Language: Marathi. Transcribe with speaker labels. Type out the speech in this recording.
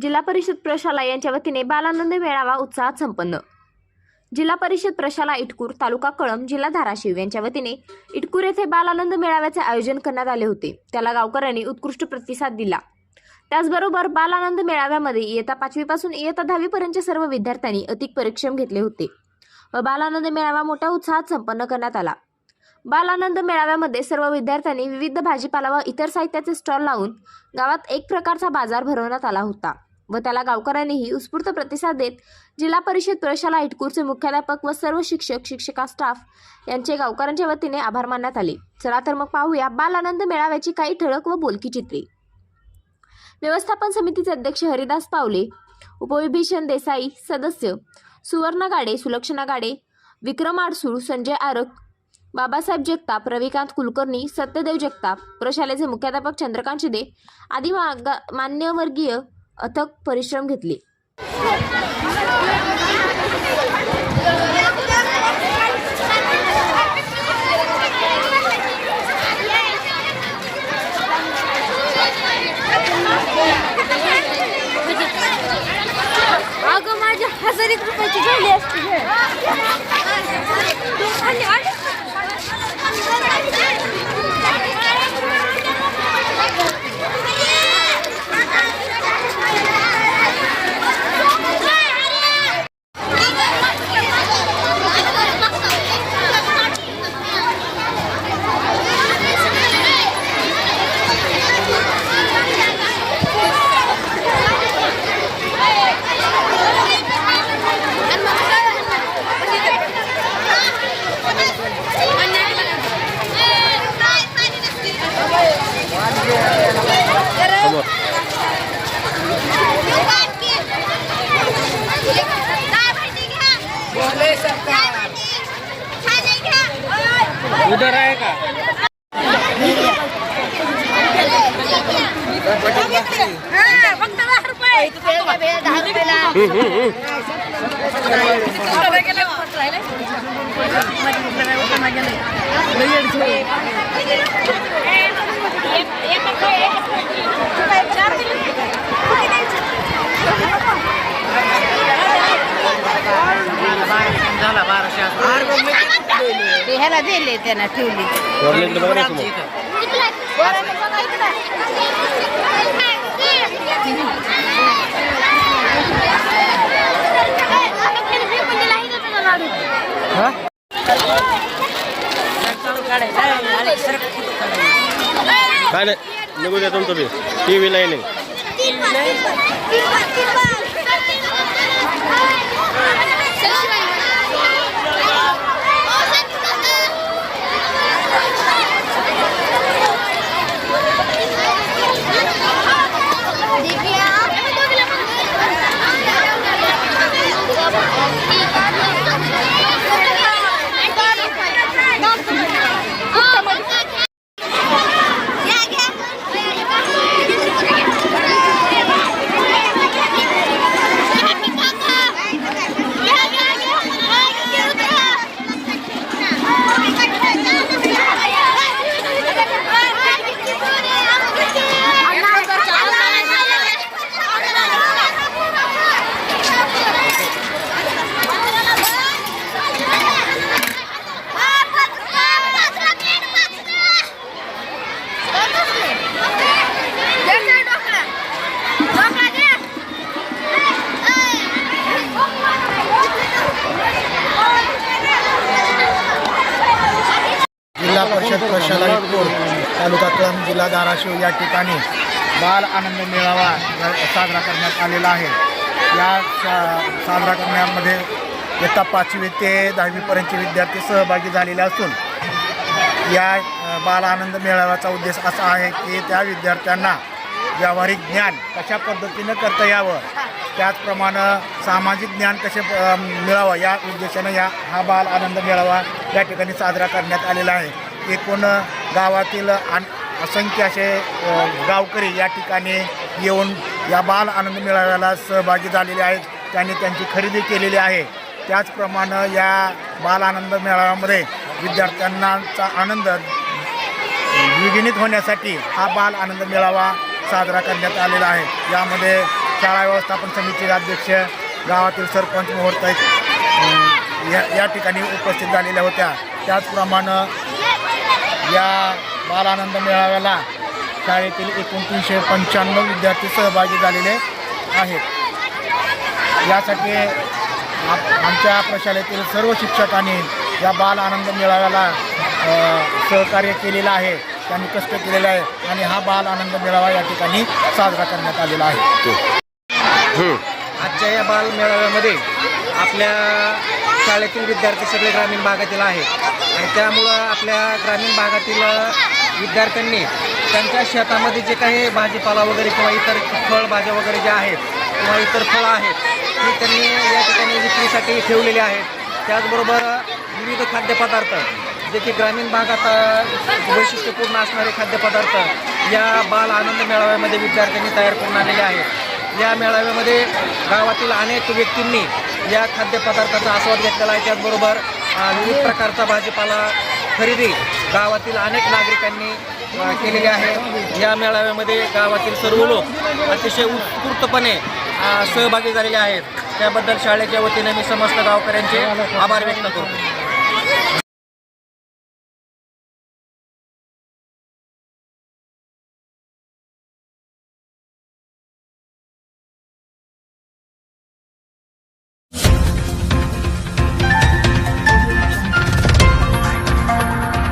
Speaker 1: जिल्हा परिषद प्रशाला यांच्या वतीने बालानंद मेळावा उत्साहात संपन्न. जिल्हा परिषद प्रशाला इटकूर तालुका कळंब जिल्हा धाराशिव यांच्या वतीने इटकूर येथे बालानंद मेळाव्याचे आयोजन करण्यात आले होते. त्याला गावकऱ्यांनी उत्कृष्ट प्रतिसाद दिला. त्याचबरोबर बालानंद मेळाव्यामध्ये इयत्ता पाचवीपासून इयत्ता दहावीपर्यंतच्या सर्व विद्यार्थ्यांनी अधिक परिश्रम घेतले होते व बालानंद मेळावा मोठ्या उत्साहात संपन्न करण्यात आला. बालानंद मेळाव्यामध्ये सर्व विद्यार्थ्यांनी विविध भाजीपाला व इतर साहित्याचे स्टॉल लावून गावात एक प्रकारचा बाजार भरवण्यात आला होता. व त्याला गावकऱ्यांनीही उत्स्फूर्त प्रतिसाद देत जिल्हा परिषद प्रशाला इटकूरचे मुख्याध्यापक व सर्व शिक्षक शिक्षिका स्टाफ यांचे गावकऱ्यांच्या वतीने आभार मानण्यात आले. चला तर मग पाहूया बाल आनंद मेळाव्याची काही ठळक व बोलकी चित्रे. व्यवस्थापन समितीचे अध्यक्ष हरिदास पावले उपविभीषण देसाई सदस्य सुवर्ण गाडे सुलक्षणा गाडे विक्रम आडसूळ संजय आरक बाबासाहेब जगताप रविकांत कुलकर्णी सत्यदेव जगताप प्रशालेचे मुख्याध्यापक चंद्रकांत शिदे आदी मान्यवर्गीय अथक परिश्रम घेतले.
Speaker 2: अगं माझी हजार एक रुपयाची झाली असती. हे. आणि- आणि-
Speaker 3: उधर आहे का
Speaker 2: हा,
Speaker 3: झाला बाराशे
Speaker 4: ते ह्याला दिले त्यांना ठेवली.
Speaker 3: हा? काय नाही निघू द्या तुमचं बी. टी व्ही लाईनिंग
Speaker 5: वर्षात परिषद तालुका कळंब जिल्हा धाराशिव या ठिकाणी बाल आनंद मेळावा साजरा करण्यात आलेला आहे. या साजरा करण्यामध्ये इयत्ता पाचवी ते दहावीपर्यंतचे विद्यार्थी सहभागी झालेले असून या बाल आनंद मेळाव्याचा उद्देश असा आहे की त्या विद्यार्थ्यांना व्यावहारिक ज्ञान कशा पद्धतीनं करता यावं? त्याचप्रमाणे सामाजिक ज्ञान कसे मिळावं? या उद्देशानं या हा बाल आनंद मेळावा या ठिकाणी साजरा करण्यात आलेला आहे. एकूण गावातील आण असंख्य असे गावकरी या ठिकाणी येऊन या बाल आनंद मेळाव्याला सहभागी झालेले आहेत. त्यांनी त्यांची खरेदी केलेली आहे. त्याचप्रमाणे या बाल आनंद मेळाव्यामध्ये विद्यार्थ्यांनाचा आनंद द्विगुणित होण्यासाठी हा बाल आनंद मेळावा साजरा करण्यात आलेला आहे. यामध्ये शाळा व्यवस्थापन समितीचे अध्यक्ष गावातील सरपंच मुहूर्त या या ठिकाणी उपस्थित झालेल्या होत्या. त्याचप्रमाणे या बालानंद मेळाव्याला शाळेतील एकूण तीनशे पंच्याण्णव विद्यार्थी सहभागी झालेले आहेत. यासाठी आप- आमच्या प्रशालेतील सर्व शिक्षकांनी या बाल आनंद मेळाव्याला सहकार्य केलेलं आहे. त्यांनी कष्ट केलेलं आहे आणि हा बाल आनंद मेळावा या ठिकाणी साजरा करण्यात आलेला आहे.
Speaker 3: हम्म.
Speaker 6: आजच्या या बाल मेळाव्यामध्ये आपल्या शाळेतील विद्यार्थी सगळे ग्रामीण भागातील आहेत आणि त्यामुळं आपल्या ग्रामीण भागातील विद्यार्थ्यांनी त्यांच्या शेतामध्ये जे काही भाजीपाला वगैरे किंवा इतर फळभाज्या वगैरे ज्या आहेत किंवा इतर फळं आहेत ती त्यांनी या ठिकाणी विक्रीसाठी ठेवलेली आहेत. त्याचबरोबर विविध खाद्यपदार्थ जे की ग्रामीण भागात वैशिष्ट्यपूर्ण असणारे खाद्यपदार्थ या बाल आनंद मेळाव्यामध्ये विद्यार्थ्यांनी तयार करून आलेले आहेत. या मेळाव्यामध्ये गावातील अनेक व्यक्तींनी या खाद्यपदार्थाचा आस्वाद घेतलेला आहे. त्याचबरोबर विविध प्रकारचा भाजीपाला खरेदी गावातील अनेक नागरिकांनी केलेली आहे. या मेळाव्यामध्ये गावातील सर्व लोक अतिशय उत्स्फूर्तपणे सहभागी झालेले आहेत. त्याबद्दल शाळेच्या वतीने मी समस्त गावकऱ्यांचे आभार व्यक्त करतो.